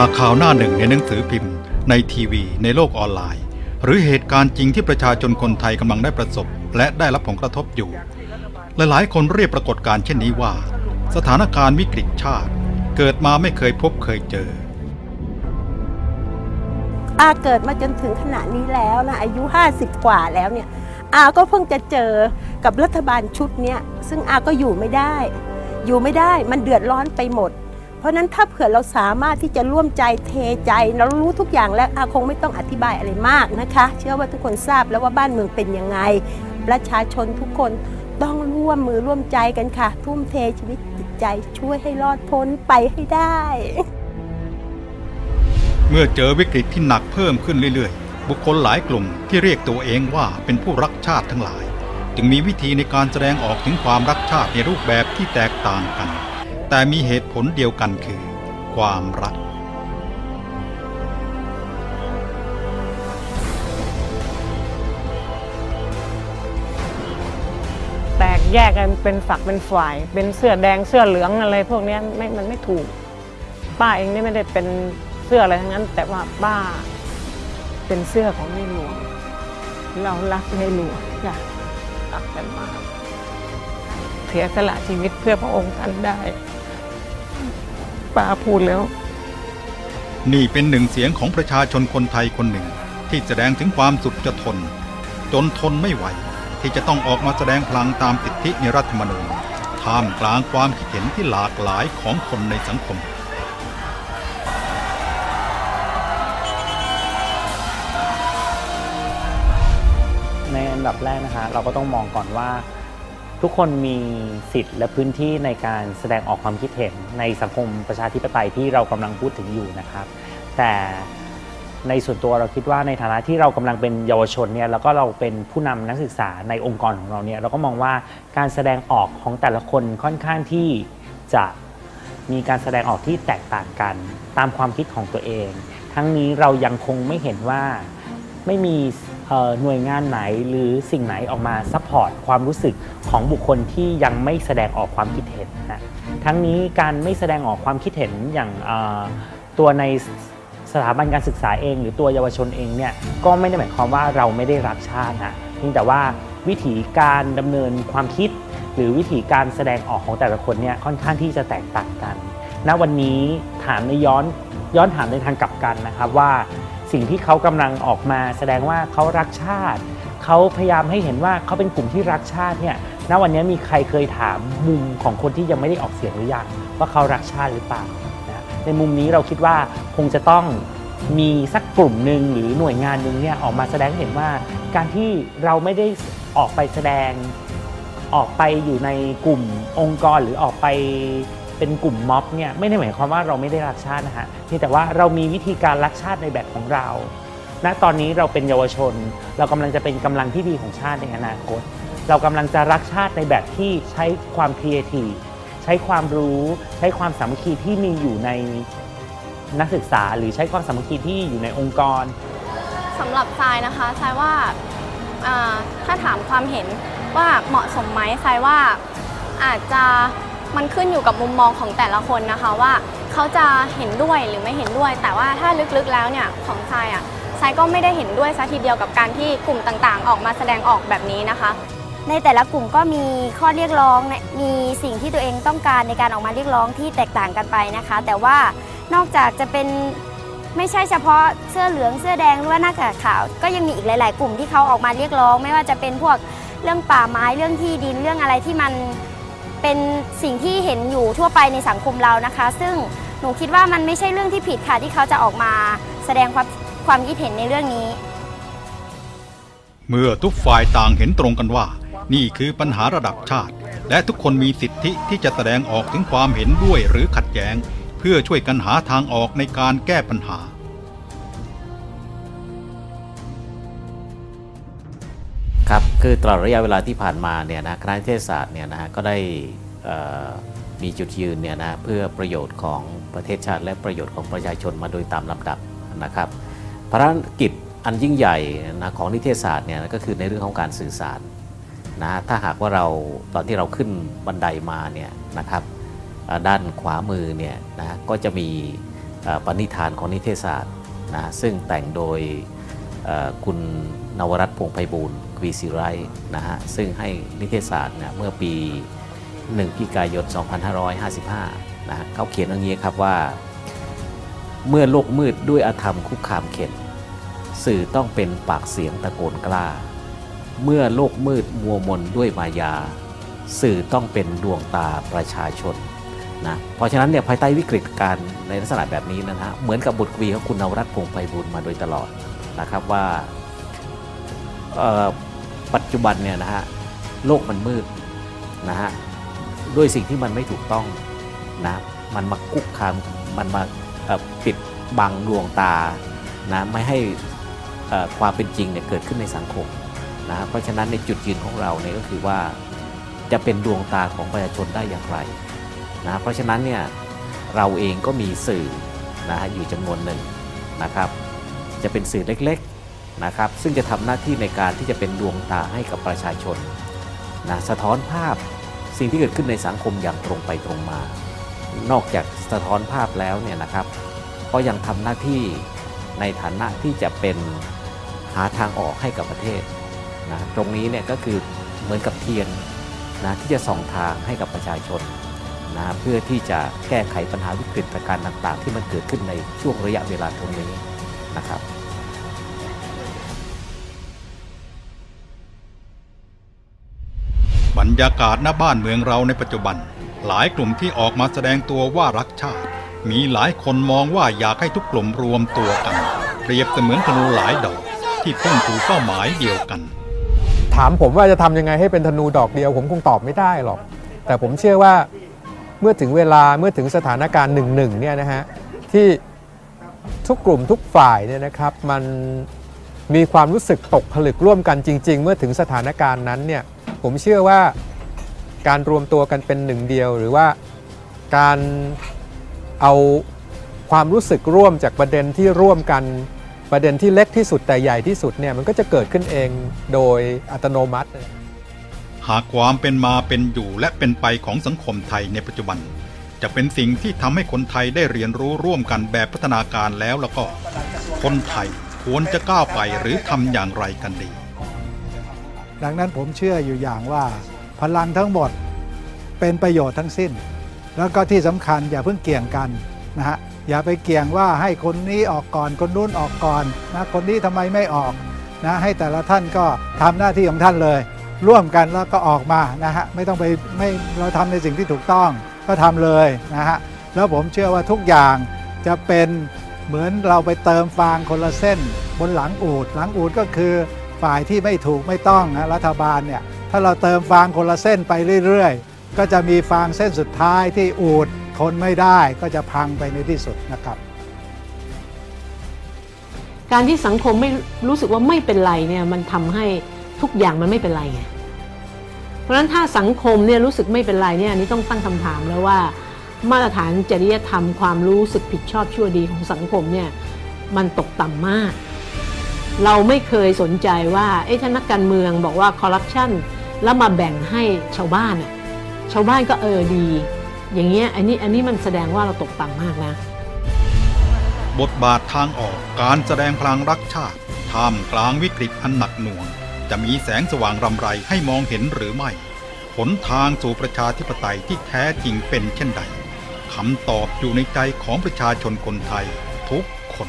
จากข่าวหน้าหนึ่งในหนังสือพิมพ์ ในทีวี ในโลกออนไลน์ หรือเหตุการณ์จริงที่ประชาชนคนไทยกำลังได้ประสบ และได้รับผลกระทบอยู่ หลายๆ คนเรียกปรากฏการณ์เช่นนี้ว่า สถานการณ์วิกฤตชาติ เกิดมาไม่เคยพบเคยเจออาเกิดมาจนถึงขณะนี้แล้วนะอายุ 50 กว่าแล้วเนี่ยอาก็เพิ่งจะเจอกับรัฐบาลชุดเนี้ยซึ่งอาก็อยู่ไม่ได้ อยู่ไม่ได้มันเดือดร้อนไปหมด เพราะฉะนั้นถ้าเผื่อเราสามารถที่จะร่วมใจเทใจ เรารู้ทุกอย่างแล้วอาคงไม่ต้องอธิบายอะไรมากนะคะ เชื่อว่าทุกคนทราบแล้วว่าบ้านเมืองเป็นยังไง ประชาชนทุกคนต้องร่วมมือร่วมใจกันค่ะ ทุ่มเทชีวิตจิตใจช่วยให้รอดพ้นไปให้ได้ เมื่อเจอวิกฤตที่หนักเพิ่มขึ้นเรื่อยๆ บุคคลหลายกลุ่มที่เรียกตัวเองว่าเป็นผู้รักชาติทั้งหลาย จึงมีวิธีในการแสดงออกถึงความรักชาติในรูปแบบที่แตกต่างกัน แต่มีเหตุผลเดียวกันคือ ความรัก แตกแยกกันเป็นฝักเป็นฝ่าย เป็นเสื้อแดงเสื้อเหลืองอะไร พวกนี้ไม่มันไม่ถูก ป้าเองนี่ไม่ได้เป็นเสื้ออะไรทั้งนั้น แต่ว่าป้าเป็นเสื้อของในหลวง เรารักในหลวงจ้ะรักกันมากเสียสละชีวิตเพื่อพระองค์ท่านได้ ป้าพูดแล้ว นี่เป็นหนึ่งเสียงของประชาชนคนไทยคนหนึ่ง ที่แสดงถึงความสุดจะทน จนทนไม่ไหว ที่จะต้องออกมาแสดงพลังตามสิทธิในรัฐธรรมนูญท่ามกลางความคิดเห็นที่หลากหลายของคนในสังคมในอันดับแรกนะคะ เราก็ต้องมองก่อนว่า ทุกคนมีสิทธิ์และพื้นที่ในการแสดงออกความคิดเห็นในสังคมประชาธิปไตยที่เรากำลังพูดถึงอยู่นะครับ แต่ในส่วนตัวเราคิดว่าในฐานะที่เรากำลังเป็นเยาวชนเนี่ยแล้วก็เราเป็นผู้นำนักศึกษาในองค์กรของเราเนี่ยเราก็มองว่าการแสดงออกของแต่ละคนค่อนข้างที่จะมีการแสดงออกที่แตกต่างกัน ตามความคิดของตัวเอง ทั้งนี้เรายังคงไม่เห็นว่าไม่มี หน่วยงานไหนหรือสิ่งไหนออกมาซัพพอร์ตความรู้สึกของบุคคลที่ยังไม่แสดงออกความคิดเห็นนะทั้งนี้การไม่แสดงออกความคิดเห็นอย่างตัวในสถาบันการศึกษาเอง หรือตัวเยาวชนเองเนี่ยก็ไม่ได้หมายความว่าเราไม่ได้รักชาตินะเพียงแต่ว่าวิธีการดำเนินความคิด หรือวิธีการแสดงออกของแต่ละคนเนี่ยค่อนข้างที่จะแตกต่างกันณวันนี้ถามในย้อนย้อนถามในทางกลับกันนะครับว่า สิ่งที่เขากำลังออกมาแสดงว่าเขารักชาติ เขาพยายามให้เห็นว่าเขาเป็นกลุ่มที่รักชาติเนี่ยณวันนี้มีใครเคยถามมุมของคนที่ยังไม่ได้ออกเสียงหรือยังว่าเขารักชาติหรือเปล่านะในมุมนี้เราคิดว่าคงจะต้องมีสักกลุ่มหนึ่งหรือหน่วยงานหนึ่งเนี่ยออกมาแสดงเห็นว่า การที่เราไม่ได้ออกไปแสดงออกไปอยู่ในกลุ่มองค์กรหรือออกไป เป็นกลุ่มม็อบเนี่ยไม่ได้หมายความว่าเราไม่ได้รักชาตินะฮะเพียงแต่ว่าเรามีวิธีการรักชาติในแบบของเรา ณตอนนี้เราเป็นเยาวชน เรากำลังจะเป็นกำลังที่ดีของชาติในอนาคต เรากำลังจะรักชาติในแบบที่ใช้ความครีเอทีฟใช้ความรู้ใช้ความสามัคคีที่มีอยู่ในนักศึกษา หรือใช้ความสามัคคีที่อยู่ในองค์กรสำหรับทรายนะคะทรายว่าอ่าถ้าถามความเห็นว่าเหมาะสมไหมทรายว่าอาจจะ มันขึ้นอยู่กับมุมมองของแต่ละคนนะคะว่าเขาจะเห็นด้วยหรือไม่เห็นด้วย แต่ว่าถ้าลึกๆแล้วเนี่ยของทรายอะทรายก็ไม่ได้เห็นด้วยซะทีเดียวกับการที่กลุ่มต่างๆ ออกมาแสดงออกแบบนี้นะคะ ในแต่ละกลุ่มก็มีข้อเรียกร้องเนี่ยมีสิ่งที่ตัวเองต้องการในการออกมาเรียกร้องที่แตกต่างกันไปนะคะ แต่ว่านอกจากจะเป็นไม่ใช่เฉพาะเสื้อเหลืองเสื้อแดงหรือว่าหน้ากากขาว ก็ยังมีอีกหลาย ๆ กลุ่มที่เขาออกมาเรียกร้อง ไม่ว่าจะเป็นพวกเรื่องป่าไม้เรื่องที่ดินเรื่องอะไรที่มัน เป็นสิ่งที่เห็นอยู่ทั่วไปในสังคมเรานะคะ ซึ่งหนูคิดว่ามันไม่ใช่เรื่องที่ผิดค่ะที่เขาจะออกมาแสดงความความคิดเห็นในเรื่องนี้ เมื่อทุกฝ่ายต่างเห็นตรงกันว่า นี่คือปัญหาระดับชาติ และทุกคนมีสิทธิที่จะแสดงออกถึงความเห็นด้วยหรือขัดแย้ง เพื่อช่วยกันหาทางออกในการแก้ปัญหา ครับคือตลอดระยะเวลาที่ผ่านมาเนี่ยนะคณะนิเทศศาสตร์เนี่ยนะฮะก็ได้มีจุดยืนเนี่ยนะเพื่อประโยชน์ของประเทศชาติ และประโยชน์ของประชาชนมาโดยตามลำดับนะครับภารกิจอันยิ่งใหญ่นะของนิเทศศาสตร์เนี่ยก็คือในเรื่องของการสื่อสารนะถ้าหากว่าเราตอนที่เราขึ้นบันไดมาเนี่ยนะครับด้านขวามือเนี่ยนะก็จะมีปณิธานของนิเทศศาสตร์นะซึ่งแต่งโดยคุณนวรัตน์พงไพบูลย์ วีศิไรต์นะฮะซึ่งให้นิเทศศาสตร์เนี่ยเมื่อปี 1พิกายน 2555นะฮะเขาเขียนอย่างนี้ครับว่า เมื่อโลกมืดด้วยอธรรมคุกคามเข็นสื่อต้องเป็นปากเสียงตะโกนกล้า เมื่อโลกมืดมัวมนด้วยมายา สื่อต้องเป็นดวงตาประชาชนนะเพราะฉะนั้นเนี่ยภายใต้วิกฤตการณ์ในลักษณะแบบนี้นะฮะเหมือนกับบทกวีของคุณนวรัตน์พงไพบูลมาโดยตลอดนะครับว่าเอ่อ ปัจจุบันเนี่ยนะฮะโลกมันมืดนะฮะด้วยสิ่งที่มันไม่ถูกต้องนะมันมาคุกคามมันมาปิดบังดวงตานะไม่ให้ความเป็นจริงเนี่ยเกิดขึ้นในสังคมนะเพราะฉะนั้นในจุดยืนของเราเนี่ยก็คือว่าจะเป็นดวงตาของประชาชนได้อย่างไรนะเพราะฉะนั้นเนี่ยเราเองก็มีสื่อนะฮะอยู่จำนวนหนึ่งนะครับ จะเป็นสื่อเล็ก นะครับซึ่งจะทำหน้าที่ในการที่จะเป็นดวงตาให้กับประชาชนนะสะท้อนภาพสิ่งที่เกิดขึ้นในสังคมอย่างตรงไปตรงมา นอกจากสะท้อนภาพแล้วเนี่ยนะครับ ก็ยังทำหน้าที่ในฐานะที่จะเป็นหาทางออกให้กับประเทศนะตรงนี้เนี่ยก็คือเหมือนกับเทียนนะที่จะส่องทางให้กับประชาชนนะเพื่อที่จะแก้ไขปัญหาวิกฤตการณ์ต่าง ๆ ที่มันเกิดขึ้นในช่วงระยะเวลาตรงนี้นะครับ รรยากาศหน้าบ้านเมืองเราในปัจจุบัน หลายกลุ่มที่ออกมาแสดงตัวว่ารักชาติ มีหลายคนมองว่าอยากให้ทุกกลุ่มรวมตัวกัน เปรียบเสมือนธนูหลายดอก ที่พุ่งสู่เป้าหมายเดียวกัน ถามผมว่าจะทำยังไงให้เป็นธนูดอกเดียว ผมคงตอบไม่ได้หรอก แต่ผมเชื่อว่าเมื่อถึงเวลาเมื่อถึงสถานการณ์หนึ่งหนึ่งเนี่ยนะฮะที่ทุกกลุ่มทุกฝ่ายเนี่ยนะครับมันมีความรู้สึกตกผลึกร่วมกันจริง ๆ เมื่อถึงสถานการณ์นั้นเนี่ย ผมเชื่อว่าการรวมตัวกันเป็นหนึ่งเดียว หรือว่าการเอาความรู้สึกร่วมจากประเด็นที่ร่วมกันประเด็นที่เล็กที่สุดแต่ใหญ่ที่สุดเนี่ยมันก็จะเกิดขึ้นเองโดยอัตโนมัติ หากความเป็นมาเป็นอยู่และเป็นไปของสังคมไทยในปัจจุบัน จะเป็นสิ่งที่ทำให้คนไทยได้เรียนรู้ร่วมกันแบบพัฒนาการแล้วแล้วก็ คนไทยควรจะก้าวไปหรือทำอย่างไรกันดี ดังนั้นผมเชื่ออยู่อย่างว่าพลังทั้งหมดเป็นประโยชน์ทั้งสิ้น แล้วก็ที่สำคัญอย่าเพิ่งเกี่ยงกันนะฮะอย่าไปเกี่ยงว่าให้คนนี้ออกก่อนคนนู้นออกก่อนนะคนนี้ทำไมไม่ออกนะให้แต่ละท่านก็ทำหน้าที่ของท่านเลย ร่วมกันแล้วก็ออกมานะฮะไม่ต้องไปไม่เราทำในสิ่งที่ถูกต้องก็ทำเลยนะฮะแล้วผมเชื่อว่าทุกอย่างจะเป็นเหมือนเราไปเติมฟางคนละเส้น บนหลังอูดหลังอูดก็คือ ฝ่ายที่ไม่ถูกไม่ต้องนะรัฐบาลเนี่ยถ้าเราเติมฟางคนละเส้นไปเรื่อยๆ ก็จะมีฟางเส้นสุดท้ายที่อูดทนไม่ได้ก็จะพังไปในที่สุดนะครับ การที่สังคมไม่รู้สึกว่าไม่เป็นไรเนี่ยมันทำให้ทุกอย่างมันไม่เป็นไรไงเพราะฉะนั้นถ้าสังคมเนี่ยรู้สึกไม่เป็นไรเนี่ยนี้ต้องตั้งคำถามแล้วว่า มาตรฐานจริยธรรมความรู้สึกผิดชอบชั่วดีของสังคมเนี่ยมันตกต่ำมาก เราไม่เคยสนใจว่าเอ๊ะถ้านักการเมืองบอกว่าคอร์รัปชันแล้วมาแบ่งให้ชาวบ้านอะชาวบ้านก็เออดี อย่างเงี้ยอันนี้อันนี้มันแสดงว่าเราตกต่ำมากนะ บทบาททางออกการแสดงพลังรักชาติท่ามกลางวิกฤตอันหนักหน่วง จะมีแสงสว่างรำไรให้มองเห็นหรือไม่หนทางสู่ประชาธิปไตยที่แท้จริงเป็นเช่นใดคำตอบอยู่ในใจของประชาชนคนไทยทุกคน